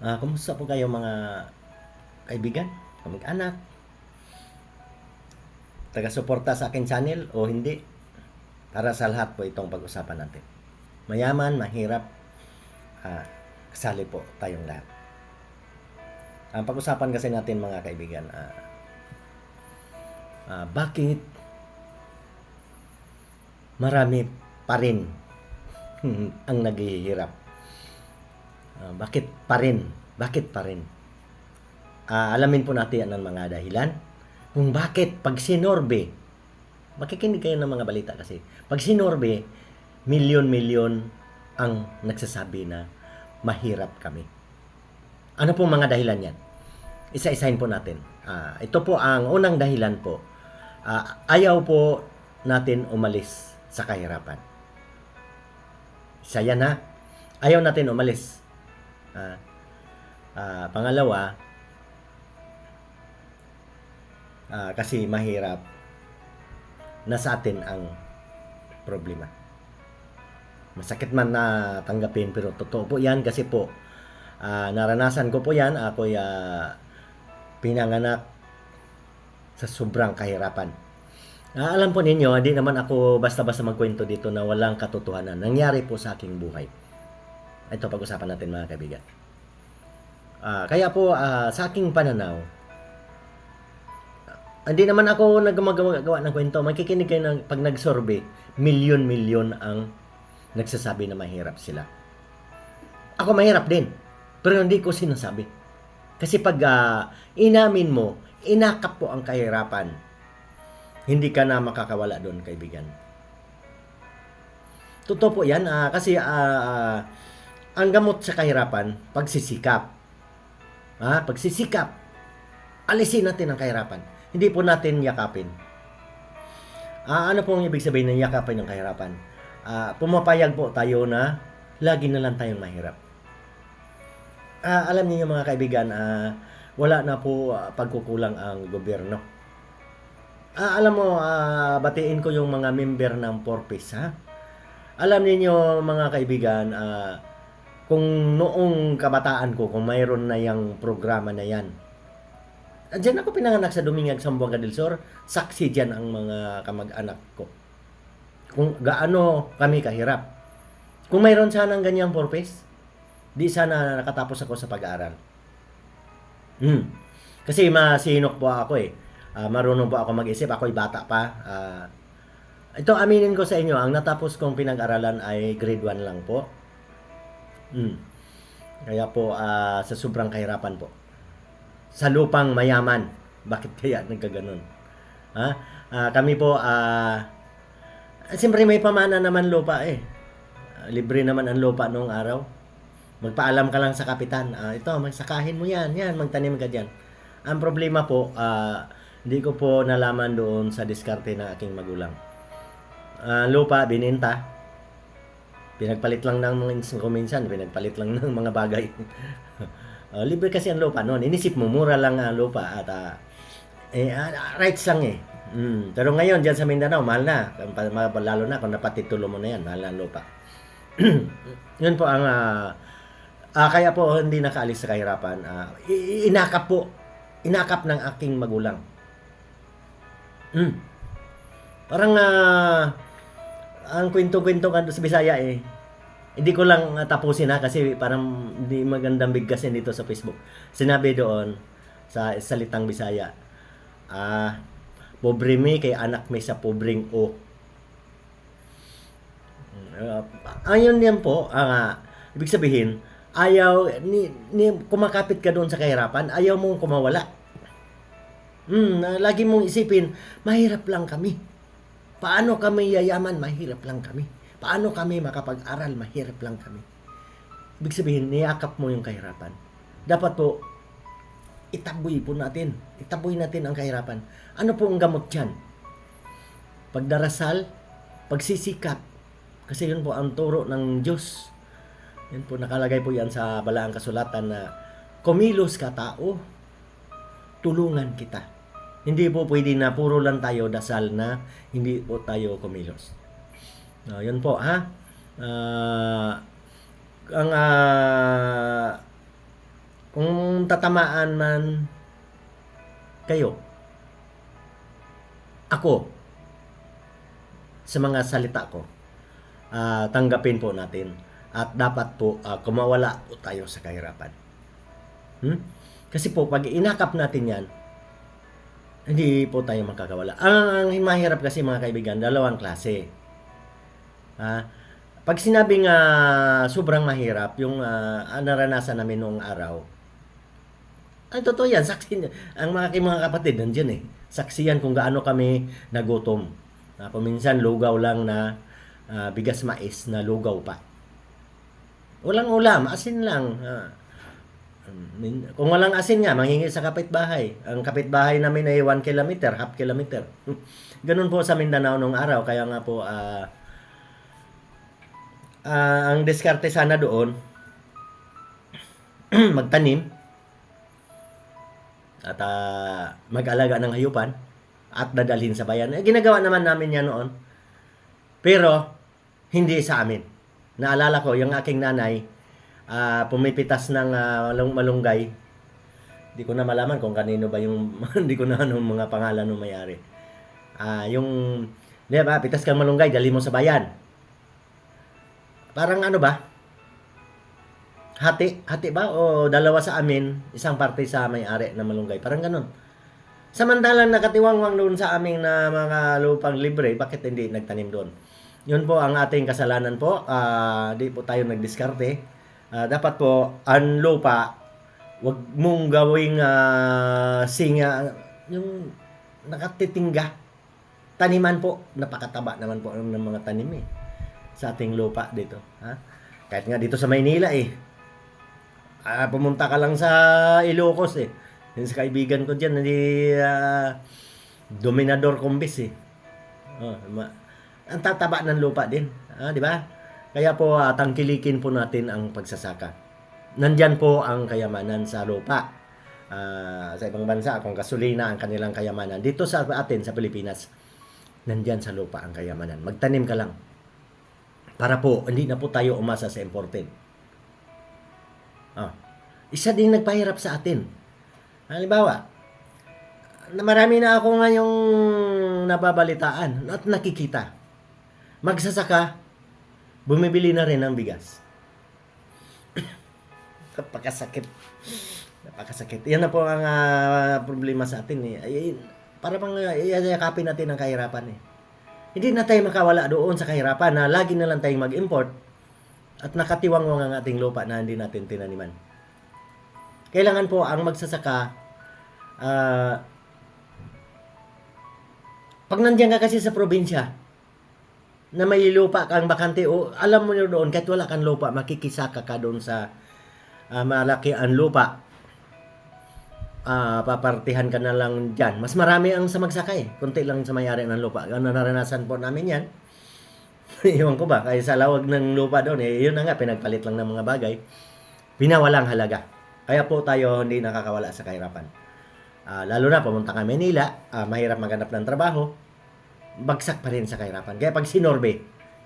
Ah, kumusta po kayo mga kaibigan, kamag-anak? Taga-suporta sa akin channel o hindi? Para sa lahat po itong pag-usapan natin. Mayaman, mahirap, ah, kasali po tayong lahat. Ang pag-usapan kasi natin mga kaibigan, ah, ah, bakit marami pa rin ang naghihirap? Ah, bakit pa rin? Bakit pa rin? Ah, alamin po natin ang mga dahilan kung bakit pag sinorbe, makikinig kayo ng mga balita kasi, pag sinorbe, milyon-milyon ang nagsasabi na mahirap kami. Ano po mga dahilan yan? Isa-isahin po natin. Ah, ito po ang unang dahilan po. Ah, ayaw po natin umalis sa kahirapan. Isa yan ha. Ayaw natin umalis. Ah, ah, pangalawa, ah, kasi mahirap nasa atin ang problema. Masakit man na tanggapin pero totoo po yan kasi po ah, naranasan ko po yan. Ako'y ah, pinanganak sa sobrang kahirapan. Ah, alam po ninyo, hindi naman ako basta-basta magkwento dito na walang katotohanan. Nangyari po sa aking buhay. Ito pag-usapan natin mga kaibigan. Ah, kaya po ah, sa aking pananaw, hindi naman ako nagmagawa ng kwento. Makikinig kayo ng pag nagsorbe, milyon-milyon ang nagsasabi na mahirap sila. Ako mahirap din, pero hindi ko sinasabi. Kasi pag ah, inamin mo, inakap po ang kahirapan, hindi ka na makakawala doon, kaibigan. Totoo po yan, ah, kasi ah, ang gamot sa kahirapan, pagsisikap. Ha? Pagsisikap. Alisin natin ang kahirapan. Hindi po natin yakapin. Ah, ano po ang ibig sabihin ng yakapin ng kahirapan? Ah, pumapayag po tayo na lagi na lang tayong mahirap. Ah, alam niyo mga kaibigan, ah, wala na po ah, pagkukulang ang gobyerno. Ah, alam mo, ah, batiin ko yung mga member ng Porpis, ha? Alam niyo mga kaibigan, ah, kung noong kabataan ko, kung mayroon na yung programa na yan, Diyan ako pinanganak sa Dumingag, Sambuanga del Sur. Saksi dyan ang mga kamag-anak ko. Kung gaano kami kahirap. Kung mayroon sana ng ganyang purpose, di sana nakatapos ako sa pag-aaral. Hmm. Kasi masinok po ako eh. Ah, marunong po ako mag-isip. Ako'y bata pa. Ah, ito aminin ko sa inyo, ang natapos kong pinag-aralan ay grade 1 lang po. Hmm. Kaya po ah, sa sobrang kahirapan po. Sa lupang mayaman. Bakit kaya nagkaganon? Ha? Ah, kami po ah siyempre may pamana naman lupa eh. Libre naman ang lupa noong araw. Magpaalam ka lang sa kapitan. Ah, ito, magsakahin mo yan. Yan, magtanim ka dyan. Ang problema po, ah, hindi ko po nalaman doon sa diskarte ng aking magulang. Ah, lupa, bininta. Pinagpalit lang ng mga kung minsan, pinagpalit lang ng mga bagay. Ah, libre kasi ang lupa noon. Inisip mo, mura lang ang lupa at ah, eh, ah, rights lang eh. Mm. Pero ngayon, dyan sa Mindanao, mahal na. Lalo na kung napatitulo mo na yan, mahal na ang lupa. Yun po ang... ah, ah, kaya po hindi nakaalis sa kahirapan. Ah, i- inakap po. Inakap ng aking magulang. Mm. Parang ah, ang kwento-kwento ka sa Bisaya eh. Hindi ko lang ah, tapusin ha kasi parang hindi magandang bigkasin dito sa Facebook. Sinabi doon sa salitang Bisaya, ah, pobre mi kay anak mi sa pobreng o. Uh, ayun yan po, ang ah, ibig sabihin, ayaw, ni, ni, kumakapit ka doon sa kahirapan, ayaw mong kumawala. Hmm, na lagi mong isipin, mahirap lang kami. Paano kami yayaman? Mahirap lang kami. Paano kami makapag-aral? Mahirap lang kami. Ibig sabihin, niyakap mo yung kahirapan. Dapat po, itaboy po natin. Itaboy natin ang kahirapan. Ano po ang gamot dyan? Pagdarasal, pagsisikap. Kasi yun po ang turo ng Diyos. Yan po, nakalagay po yan sa balaang kasulatan na kumilos ka tao, tulungan kita. Hindi po pwede na puro lang tayo dasal na hindi po tayo kumilos. No, yun po ha. Ah, ang ah, kung tatamaan man kayo, ako, sa mga salita ko, ah, tanggapin po natin at dapat po ah, kumawala po tayo sa kahirapan. Hmm? Kasi po, pag inakap natin yan, hindi po tayo makakawala. Ang, ang mahirap kasi mga kaibigan, dalawang klase. Ah, pag sinabing ah, sobrang mahirap, yung ah, ang naranasan namin noong araw, ay totoo yan, saksi. Ang mga mga kapatid, nandiyan eh. Saksi yan kung gaano kami nagutom. Na paminsan lugaw lang na ah, bigas mais na lugaw pa. Walang ulam, asin lang. Ah, min- kung walang asin nga, manghingi sa kapitbahay. Ang kapitbahay namin ay 1 kilometer, half kilometer. Ganun po sa Mindanao nung araw. Kaya nga po, ah, ah, ang diskarte sana doon, magtanim, at ah, mag-alaga ng hayupan at dadalhin sa bayan. Eh, ginagawa naman namin yan noon. Pero, hindi sa amin. Naalala ko, yung aking nanay, ah, pumipitas ng malung- malunggay. Hindi ko na malaman kung kanino ba yung, hindi ko na ano mga pangalan ng may-ari. Ah, yung, di ba, pitas kang malunggay, dali mo sa bayan. Parang ano ba? Hati, hati ba? O dalawa sa amin, isang parte sa may-ari na malunggay. Parang ganun. Samantalang nakatiwangwang doon sa aming na mga lupang libre, bakit hindi nagtanim doon? Yun po ang ating kasalanan po. Ah, di po tayo nagdiskarte. Ah, dapat po, ang lupa, wag mong gawing ah, singa, yung nakatitingga. Taniman po, napakataba naman po ng mga tanim eh. Sa ating lupa dito. Ha? Kahit nga dito sa Maynila eh. Ah, pumunta ka lang sa Ilocos eh. Yung sa kaibigan ko diyan, hindi ah, dominador kumbis eh. Oh, ma- ang tataba ng lupa din, ah, di ba? Kaya po ah, tangkilikin po natin ang pagsasaka. Nandyan po ang kayamanan sa lupa. Ah, sa ibang bansa, kung gasolina ang kanilang kayamanan. Dito sa atin, sa Pilipinas, nandyan sa lupa ang kayamanan. Magtanim ka lang. Para po, hindi na po tayo umasa sa imported. Ah. Isa din nagpahirap sa atin. Halimbawa, na marami na ako ngayong nababalitaan at nakikita. Magsasaka, bumibili na rin ng bigas. Napakasakit. Napakasakit. Yan na po ang ah, problema sa atin eh. Ay, para bang uh, iyayakapin natin ang kahirapan eh. Hindi na tayo makawala doon sa kahirapan na lagi na lang tayong mag-import at nakatiwangwang ang ating lupa na hindi natin tinaniman. Kailangan po ang magsasaka ah, pag nandiyan ka kasi sa probinsya na may lupa kang bakante o alam mo doon kahit wala kang lupa makikisaka ka doon sa ah, malaki ang lupa ah papartihan ka na lang dyan. Mas marami ang sa magsaka eh. Kunti lang sa mayari ng lupa. Ano naranasan po namin yan. Iwan ko ba, kaya sa lawag ng lupa doon, eh, yun na nga, pinagpalit lang ng mga bagay. Pinawalang halaga. Kaya po tayo hindi nakakawala sa kahirapan. Ah, lalo na, pumunta ka Manila, ah, mahirap maghanap ng trabaho, bagsak pa rin sa kahirapan. Kaya pag sinorbe,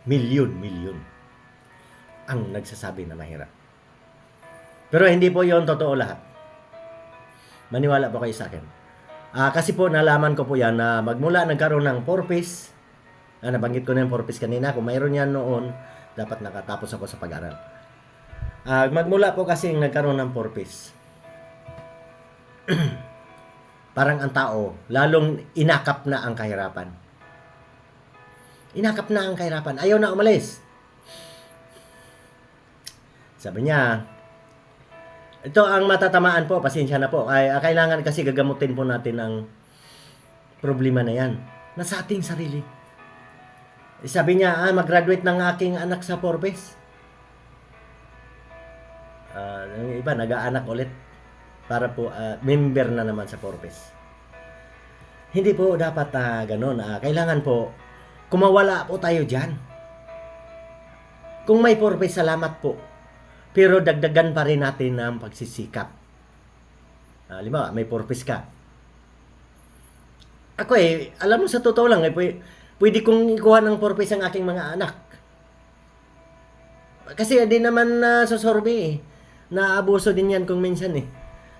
milyon, milyon ang nagsasabi na mahirap. Pero hindi po yon totoo lahat. Maniwala po kayo sa akin. Ah, kasi po nalaman ko po yan na magmula nagkaroon ng porpoise, Ah, nabanggit ko na yung purpose kanina. Kung mayroon yan noon, dapat nakatapos ako sa pag-aral. Ah, magmula po kasi nagkaroon ng purpose. Parang ang tao, lalong inakap na ang kahirapan. Inakap na ang kahirapan. Ayaw na umalis. Sabi niya, ito ang matatamaan po, pasensya na po. Ay, ah, kailangan kasi gagamutin po natin ang problema na yan. Nasa ating sarili. Eh, Sabi niya, ah, mag-graduate ng aking anak sa Forbes. Ah, yung iba, nag-aanak ulit para po ah, member na naman sa Forbes. Hindi po dapat na ganun. Ah, kailangan po, kumawala po tayo dyan. Kung may Forbes, salamat po. Pero dagdagan pa rin natin ang pagsisikap. Ah, lima, may Forbes ka. Ako eh, alam mo sa totoo lang, eh, pwede, pwede kong ikuha ng purpose ang aking mga anak. Kasi di naman na uh, susorbe eh. Naabuso din yan kung minsan eh.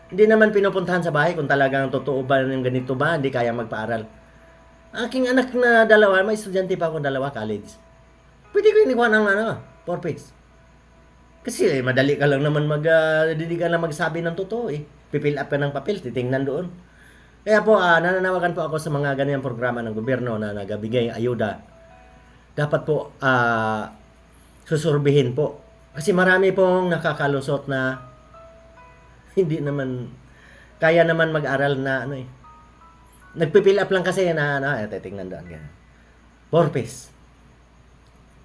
Hindi naman pinupuntahan sa bahay kung talagang totoo ba yung ganito ba, hindi kaya magpaaral. Aking anak na dalawa, may estudyante pa akong dalawa, college. Pwede ko iniwan ng ano, four piece. Kasi eh, madali ka lang naman mag, uh, ka lang magsabi ng totoo eh. Pipil up ka ng papel, titingnan doon. Kaya po, ah, nananawagan po ako sa mga ganyan programa ng gobyerno na nagabigay ayuda. Dapat po, ah, susurbihin po. Kasi marami pong nakakalusot na hindi naman, kaya naman mag-aral na ano eh. Nagpipil up lang kasi na, ano, eh, titingnan doon. Ganyan. Four piece.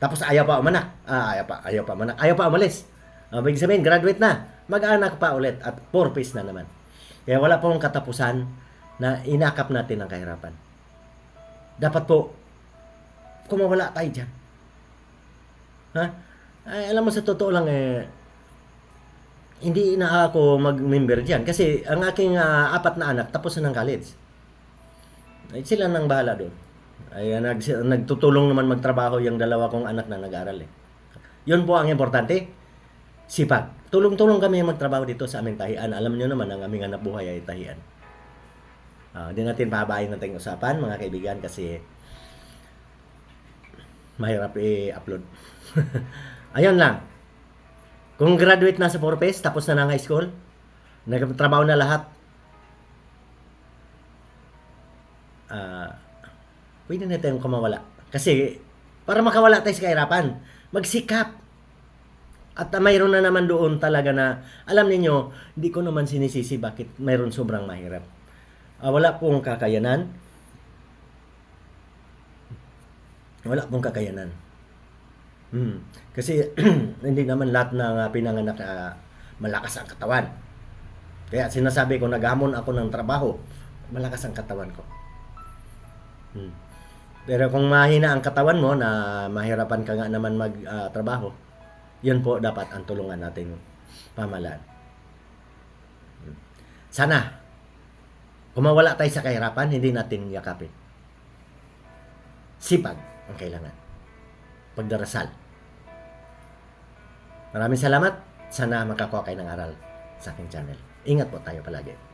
Tapos ayaw pa umanak. Ah, ayaw pa, ayaw pa umanak. Ayaw pa umalis. Uh, ibig sabihin, graduate na. Mag-anak pa ulit at four piece na naman. Kaya wala pong katapusan na inakap natin ang kahirapan. Dapat po, kumawala tayo dyan. Ha? Ay, alam mo sa totoo lang eh, hindi na ako mag-member dyan. Kasi ang aking ah, apat na anak tapos na ng college. Ay, sila nang bahala doon. Ay, ah, nag, nagtutulong naman magtrabaho yung dalawa kong anak na nag-aral eh. Yun po ang importante. Sipag. Tulong-tulong kami magtrabaho dito sa aming tahian. Alam niyo naman ang aming anak buhay ay tahian. Ah, Hindi natin pahabain natin usapan mga kaibigan kasi mahirap i-upload. Ayun lang. Kung graduate na sa Forpes, tapos na ng high school, nagtrabaho na lahat, pwede na tayong kumawala. Kasi, para makawala tayo sa kahirapan, magsikap. At mayroon na naman doon talaga na, alam niyo hindi ko naman sinisisi bakit mayroon sobrang mahirap. Ah, wala pong kakayanan. Wala pong kakayanan. Hmm. Kasi hindi naman lahat ng uh, pinanganak ah, malakas ang katawan. Kaya sinasabi ko, naghamon ako ng trabaho, malakas ang katawan ko. Hmm. Pero kung mahina ang katawan mo na mahirapan ka nga naman magtrabaho, yun po dapat ang tulungan natin pamalaan. Sana, kung mawala tayo sa kahirapan, hindi natin yakapin. Sipag ang kailangan. Pagdarasal. Maraming salamat. Sana makakuha kayo ng aral sa aking channel. Ingat po tayo palagi.